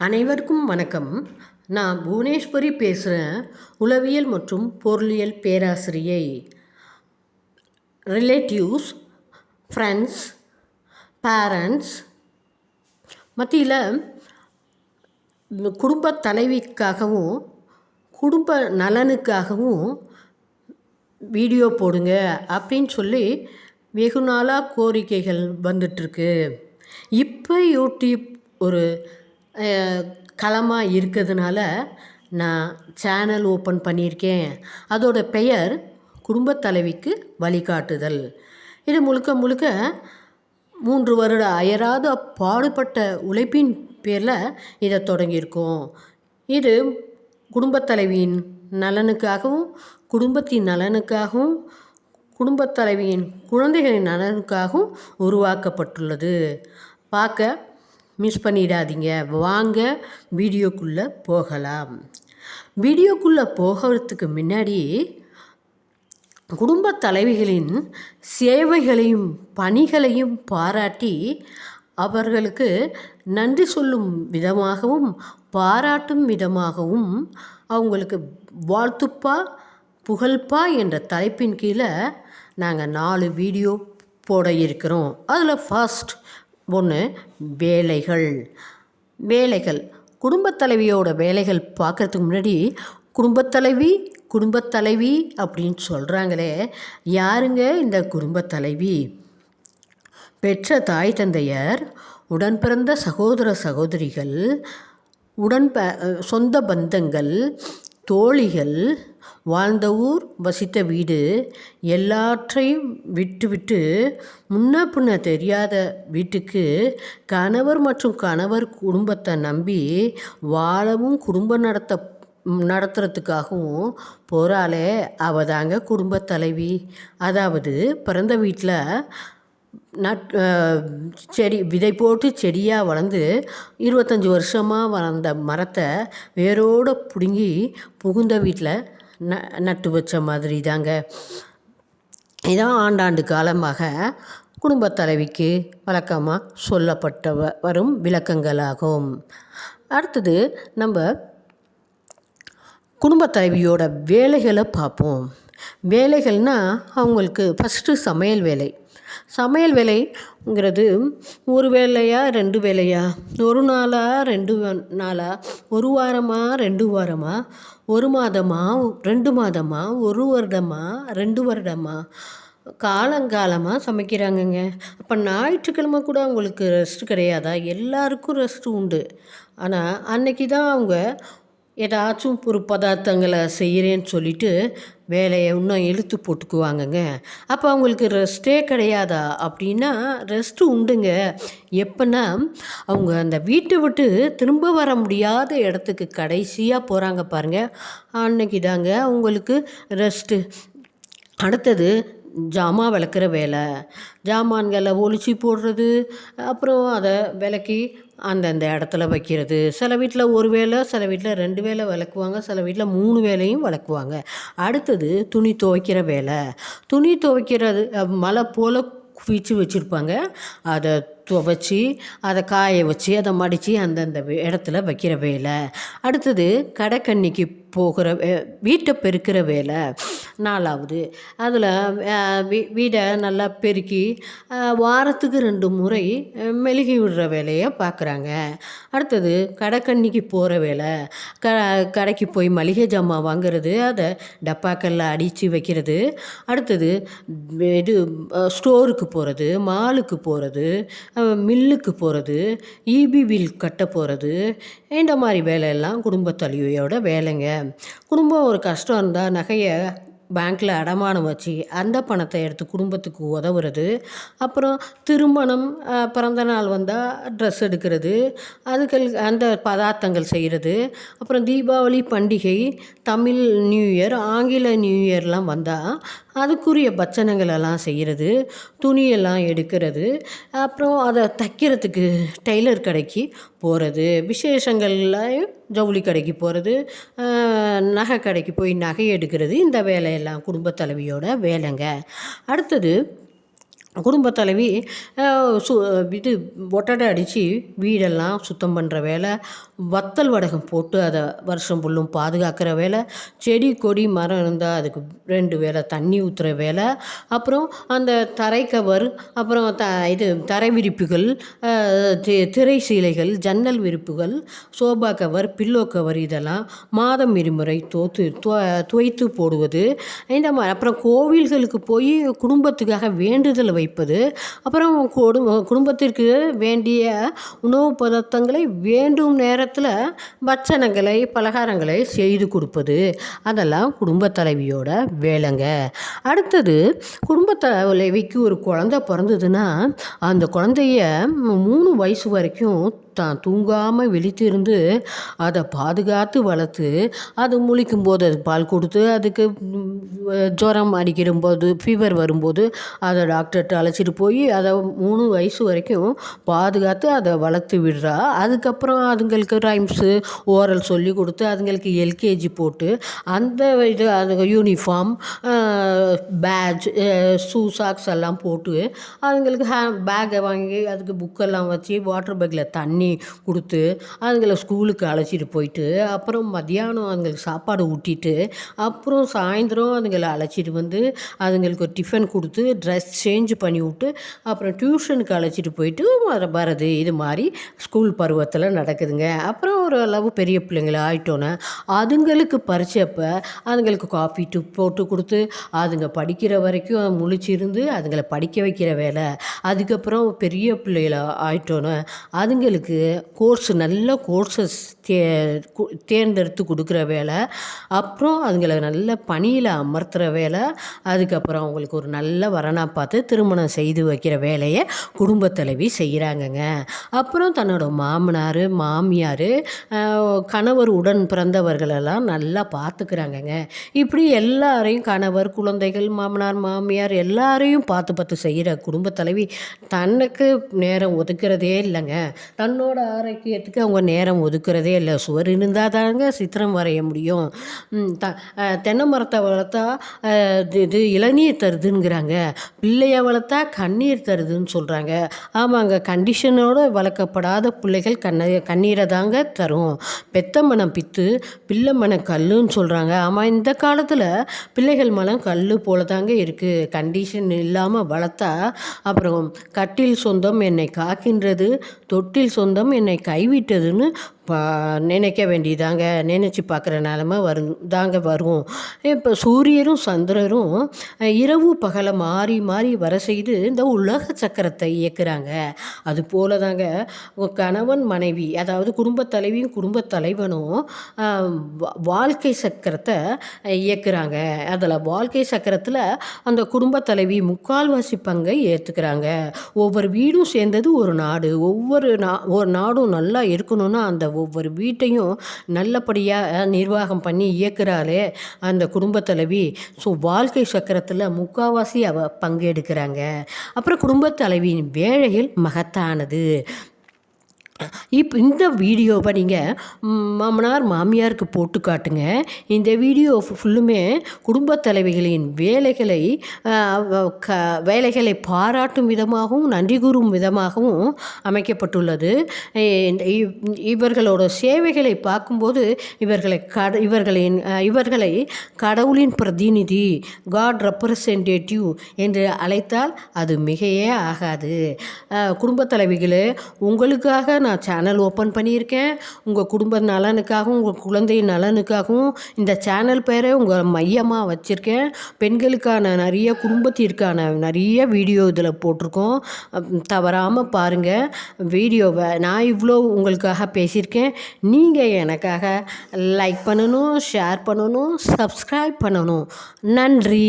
அனைவருக்கும் வணக்கம். நான் புவனேஸ்வரி பேசுகிறேன் உளவியல் மற்றும் பொருளியல் பேராசிரியை. ரிலேட்டிவ்ஸ் ஃப்ரெண்ட்ஸ் பேரண்ட்ஸ் மத்தியில் குடும்ப தலைவிக்காகவும் குடும்ப நலனுக்காகவும் வீடியோ போடுங்க அப்படின்னு சொல்லி வெகு நாளாக கோரிக்கைகள் வந்துட்டுருக்கு இப்போ யூடியூப் ஒரு களமாக இருக்கிறதுனால நான் சேனல் ஓப்பன் பண்ணியிருக்கேன். அதோட பெயர் குடும்பத் தலைவிக்கு வழிகாட்டுதல். இது முழுக்க முழுக்க மூன்று வருட அயராத பாடுபட்ட உழைப்பின் பேரில் இதை தொடங்கியிருக்கோம். இது குடும்பத் தலைவியின் நலனுக்காகவும் குடும்பத்தின் நலனுக்காகவும் குடும்பத் தலைவியின் குழந்தைகளின் நலனுக்காகவும் உருவாக்கப்பட்டுள்ளது. பார்க்க மிஸ் பண்ணிடாதீங்க. வாங்க வீடியோக்குள்ளே போகலாம். வீடியோக்குள்ளே போகிறதுக்கு முன்னாடி குடும்ப தலைவிகளின் சேவைகளையும் பணிகளையும் பாராட்டி அவர்களுக்கு நன்றி சொல்லும் விதமாகவும் பாராட்டும் விதமாகவும் அவங்களுக்கு வாழ்த்துப்பா புகழ்ப்பா என்ற தலைப்பின் கீழே நாங்கள் நாலு வீடியோ போட இருக்கிறோம். அதில் ஃபர்ஸ்ட் ஒன்று வேலைகள். வேலைகள். குடும்பத் தலைவியோட வேலைகள் பார்க்குறதுக்கு முன்னாடி குடும்பத் தலைவி குடும்பத் தலைவி அப்படின்னு சொல்கிறாங்களே யாருங்க இந்த குடும்பத் தலைவி? பெற்ற தாய் தந்தையர் உடன் பிறந்த சகோதர சகோதரிகள் உடன் ப சொந்த பந்தங்கள் தோழிகள் வாழ்ந்த ஊர் வசித்த வீடு எல்லாற்றையும் விட்டுவிட்டு முன்ன பின்ன தெரியாத வீட்டுக்கு கணவர் மற்றும் கணவர் குடும்பத்தை நம்பி வாழவும் குடும்பம் நடத்த நடத்துறதுக்காகவும் போகிறாளே அவள் தாங்க குடும்ப தலைவி. அதாவது பிறந்த வீட்டில் நட் செடி விதை போட்டு செடியாக வளர்ந்து இருபத்தஞ்சி வருஷமாக வளர்ந்த மரத்தை வேரோடு பிடுங்கி புகுந்த வீட்டில் ந நட்டு வச்ச மாதிரி தாங்க. இதான் ஆண்டாண்டு காலமாக குடும்பத் தலைவிக்கு வழக்கமாக சொல்லப்பட்ட வ வரும் விளக்கங்களாகும். அடுத்தது நம்ம குடும்பத் தலைவியோட வேலைகளை பார்ப்போம் வேலைகள்னால் அவங்களுக்கு ஃபஸ்ட்டு சமையல் வேலை. சமையல் வேலைங்கிறது ஒரு வேலையா ரெண்டு வேலையா? ஒரு நாளா ரெண்டு நாளா? ஒரு வாரமா ரெண்டு வாரமா? ஒரு மாதமா ரெண்டு மாதமா? ஒரு வருடமா ரெண்டு வருடமா? காலங்காலமாக சமைக்கிறாங்கங்க. அப்போ ஞாயிற்றுக்கிழமை கூட அவங்களுக்கு ரெஸ்ட்டு கிடையாதா? எல்லாருக்கும் ரெஸ்ட்டு உண்டு. ஆனால் அன்னைக்கு தான் அவங்க ஏதாச்சும் ஒரு பதார்த்தங்களை செய்கிறேன்னு சொல்லிட்டு வேலையை இன்னும் இழுத்து போட்டுக்குவாங்கங்க. அப்போ அவங்களுக்கு ரெஸ்ட்டே கிடையாதா? அப்படின்னா ரெஸ்ட்டு உண்டுங்க. எப்போன்னா அவங்க அந்த வீட்டை விட்டு திரும்ப வர முடியாத இடத்துக்கு கடைசியாக போகிறாங்க பாருங்கள் அன்னைக்கு தாங்க அவங்களுக்கு ரெஸ்ட்டு. அடுத்தது ஜாமான் விளக்குற வேலை ஜாமான்களை ஒழிச்சு போடுறது அப்புறம் அதை விளக்கி அந்தந்த இடத்துல வைக்கிறது. சில வீட்டில் ஒரு வேலை சில வீட்டில் ரெண்டு வேலை விளக்குவாங்க சில வீட்டில் மூணு வேலையும் விளக்குவாங்க. அடுத்தது துணி துவைக்கிற வேலை. துணி துவைக்கிறது மழை போல் குவிச்சு வச்சுருப்பாங்க. அதை துவைச்சி அதை காய வச்சு அதை மடித்து அந்தந்த இடத்துல வைக்கிற வேலை. அடுத்தது கடைக்கண்ணிக்கு போகிற வீட்டை பெருக்கிற வேலை. நாலாவது அதில் வீ வீடை நல்லா பெருக்கி வாரத்துக்கு ரெண்டு முறை மெழுகி விடுற வேலையை பார்க்குறாங்க அடுத்தது கடைக்கண்ணிக்கு போகிற வேலை. க கடைக்கு போய் மளிகை ஜாமான் வாங்குறது அதை டப்பாக்களில் அடித்து வைக்கிறது. அடுத்தது இது ஸ்டோருக்கு போகிறது மாலுக்கு போகிறது மில்லுக்கு போகிறது ஈபி பில் கட்ட போகிறது இந்த மாதிரி வேலையெல்லாம் குடும்ப தலைவியோட வேலைங்க. குடும்பம் ஒரு கஷ்டம் இருந்தால் நகையை பேங்க்கில் அடமானம் வச்சு அந்த பணத்தை எடுத்து குடும்பத்துக்கு உதவுறது அப்புறம் திருமணம் பிறந்த நாள் வந்தால் ட்ரெஸ் எடுக்கிறது அதுக்கு அந்த பதார்த்தங்கள் செய்கிறது அப்புறம் தீபாவளி பண்டிகை தமிழ் நியூ இயர் ஆங்கில நியூ இயர்லாம் வந்தால் அதுக்குரிய பட்சணங்களெல்லாம் செய்கிறது துணியெல்லாம் எடுக்கிறது அப்புறம் அதை தைக்கிறதுக்கு டெய்லர் கடைக்கு போகிறது விசேஷங்கள்லையும் ஜவுளி கடைக்கு போகிறது நகை கடைக்கு போய் நகை எடுக்கிறது இந்த வேலையெல்லாம் குடும்ப தலைவியோட வேலைங்க. அடுத்தது குடும்பத் தலைவி சு இது ஒட்டடை அடித்து வீடெல்லாம் சுத்தம் பண்ணுற வேலை வத்தல் வடகம் போட்டு அதை வருஷம் ஃபுல்லும் பாதுகாக்கிற வேலை செடி கொடி மரம் இருந்தால் அதுக்கு ரெண்டு வேளை தண்ணி ஊற்றுற வேலை அப்புறம் அந்த தரை கவர் அப்புறம் த இது தரை விரிப்புகள் தி திரை சீலைகள் ஜன்னல் விரிப்புகள் சோபா கவர் பில்லோ கவர் இதெல்லாம் மாதம் இருமுறை தோத்து துவைத்து போடுவது. இந்த மாதிரி அப்புறம் கோவில்களுக்கு போய் குடும்பத்துக்காக வேண்டுதல் வைப்பது. அப்புறம் குடும் குடும்பத்திற்கு வேண்டிய உணவு பதார்த்தங்களை வேண்டும் நேரத்தில் பட்சணங்களை பலகாரங்களை செய்து கொடுப்பது. அதெல்லாம் குடும்ப தலைவியோட வேலைங்க. அடுத்தது குடும்ப தலைவிக்கு ஒரு குழந்த பிறந்ததுன்னா அந்த குழந்தைய மூணு வயசு வரைக்கும் தான் தூங்காமல் விழித்திருந்து அதை பாதுகாத்து வளர்த்து அது முழிக்கும் போது அது பால் கொடுத்து அதுக்கு ஜுரம் அடிக்கிடும்போது ஃபீவர் வரும்போது அதை டாக்டர்கிட்ட அழைச்சிட்டு போய் அதை மூணு வயசு வரைக்கும் பாதுகாத்து அதை வளர்த்து விடுறா. அதுக்கப்புறம் அதுங்களுக்கு ரைம்ஸு ஓரல் சொல்லி கொடுத்து அதுங்களுக்கு எல்கேஜி போட்டு அந்த இது அது யூனிஃபார்ம் பேட்ஜ் ஷூ சாக்ஸ் எல்லாம் போட்டு அதுங்களுக்கு ஹே பேக்கை வாங்கி அதுக்கு புக்கெல்லாம் வச்சு வாட்டர் பேக்கில் தண்ணி கொடுத்து அதுங்களை ஸ்கூலுக்கு அழைச்சிட்டு போயிட்டு அப்புறம் மத்தியானம் அதுங்களுக்கு சாப்பாடு ஊட்டிட்டு அப்புறம் சாயந்தரம் அதுங்களை அழைச்சிட்டு வந்து அதுங்களுக்கு ஒரு டிஃபன் கொடுத்து ட்ரெஸ் சேஞ்ச் பண்ணி விட்டு அப்புறம் டியூஷனுக்கு அழைச்சிட்டு போயிட்டு வர வரது இது மாதிரி ஸ்கூல் பருவத்தில் நடக்குதுங்க. அப்புறம் ஒரு அளவு பெரிய பிள்ளைங்கள ஆயிட்டோன்னே அதுங்களுக்கு பறிச்சப்போ அதுங்களுக்கு காஃபி டு போட்டு கொடுத்து அதுங்க படிக்கிற வரைக்கும் முழிச்சிருந்து அதுங்களை படிக்க வைக்கிற வேலை. அதுக்கப்புறம் பெரிய பிள்ளைகள ஆயிட்டோன்னே அதுங்களுக்கு கோர்ஸ் நல்ல கோர்ஸஸ் தே கு தேர்ந்தெடுத்து கொடுக்குற வேலை. அப்புறம் அதுங்களை நல்ல பணியில் அமர்த்துகிற வேலை. அதுக்கப்புறம் அவங்களுக்கு ஒரு நல்ல வரனாக பார்த்து திருமணம் செய்து வைக்கிற வேலையை குடும்பத் தலைவி செய்கிறாங்கங்க அப்புறம் தன்னோட மாமனார் மாமியார் கணவர் உடன் பிறந்தவர்களெல்லாம் நல்லா பார்த்துக்கிறாங்கங்க. இப்படி எல்லாரையும் கணவர் குழந்தைகள் மாமனார் மாமியார் எல்லாரையும் பார்த்து பார்த்து செய்கிற குடும்பத் தலைவி தனக்கு நேரம் ஒதுக்கிறதே இல்லைங்க. தன்னோட ஆரோக்கியத்துக்கு அவங்க நேரம் ஒதுக்குறதே இல்லை. சுவர் இருந்தால் தாங்க சித்திரம் வரைய முடியும். த தென்னை மரத்தை வளர்த்தா இது இது இளநீர் தருதுங்கிறாங்க. பிள்ளைய வளர்த்தா கண்ணீர் தருதுன்னு சொல்கிறாங்க ஆமாங்க கண்டிஷனோடு வளர்க்கப்படாத பிள்ளைகள் கண்ண கண்ணீரை தாங்க தரும். பெத்த மனம் பித்து பிள்ளை மனம் கல்லுன்னு சொல்கிறாங்க ஆமாம் இந்த காலத்தில் பிள்ளைகள் மனம் கல் போல தாங்க இருக்குது கண்டிஷன் இல்லாமல் வளர்த்தா அப்புறம் கட்டில் சொந்தம் என்னை காக்கின்றது தொட்டில் சொந்தம் என்னை கைவிட்டதுன்னு பா நினைக்க வேண்டியதாங்க. நினச்சி பார்க்குற நிலம வரும் தாங்க வரும் இப்போ சூரியரும் சந்திரரும் இரவு பகலை மாறி மாறி வர செய்து இந்த உலக சக்கரத்தை இயக்குறாங்க. அது போல தாங்க கணவன் மனைவி அதாவது குடும்பத் தலைவியும் குடும்பத் தலைவனும் வாழ்க்கை சக்கரத்தை இயக்குறாங்க. அதில் வாழ்க்கை சக்கரத்தில் அந்த குடும்பத் தலைவி முக்கால்வாசி பங்கை ஏற்றுக்கிறாங்க ஒவ்வொரு வீடும் சேர்ந்தது ஒரு நாடு. ஒவ்வொரு நா ஒரு நாடும் நல்லா இருக்கணும்னா அந்த ஒவ்வொரு வீட்டையும் நல்லபடியாக நிர்வாகம் பண்ணி இயக்குறாளே அந்த குடும்பத் தலைவி. ஸோ வாழ்க்கை சக்கரத்தில் முக்கால்வாசி அவ பங்கெடுக்கிறாங்க. அப்புறம் குடும்பத் தலைவியின் வேலைகள் மகத்தானது. இப்போ இந்த வீடியோவை நீங்கள் மாமனார் மாமியாருக்கு போட்டு காட்டுங்க. இந்த வீடியோ ஃபுல்லுமே குடும்பத் தலைவிகளின் வேலைகளை க வேலைகளை பாராட்டும் விதமாகவும் நன்றி கூறும் விதமாகவும் அமைக்கப்பட்டுள்ளது. இவர்களோட சேவைகளை பார்க்கும்போது இவர்களை கட இவர்களின் இவர்களை கடவுளின் பிரதிநிதி காட் ரெப்ரசன்டேட்டிவ் என்று அழைத்தால் அது மிகையே ஆகாது. குடும்பத் தலைவிகளே உங்களுக்காக நான் நான் சேனல் ஓப்பன் பண்ணியிருக்கேன். உங்கள் குடும்ப நலனுக்காகவும் உங்கள் குழந்தை நலனுக்காகவும் இந்த சேனல் பேரை உங்கள் மையமாக வச்சுருக்கேன். பெண்களுக்கான நிறைய குடும்பத்திற்கான நிறைய வீடியோ இதில் போட்டிருக்கோம். தவறாமல் பாருங்கள் வீடியோவை நான் இவ்வளோ உங்களுக்காக பேசியிருக்கேன். நீங்கள் எனக்காக லைக் பண்ணணும் ஷேர் பண்ணணும் சப்ஸ்கிரைப் பண்ணணும். நன்றி.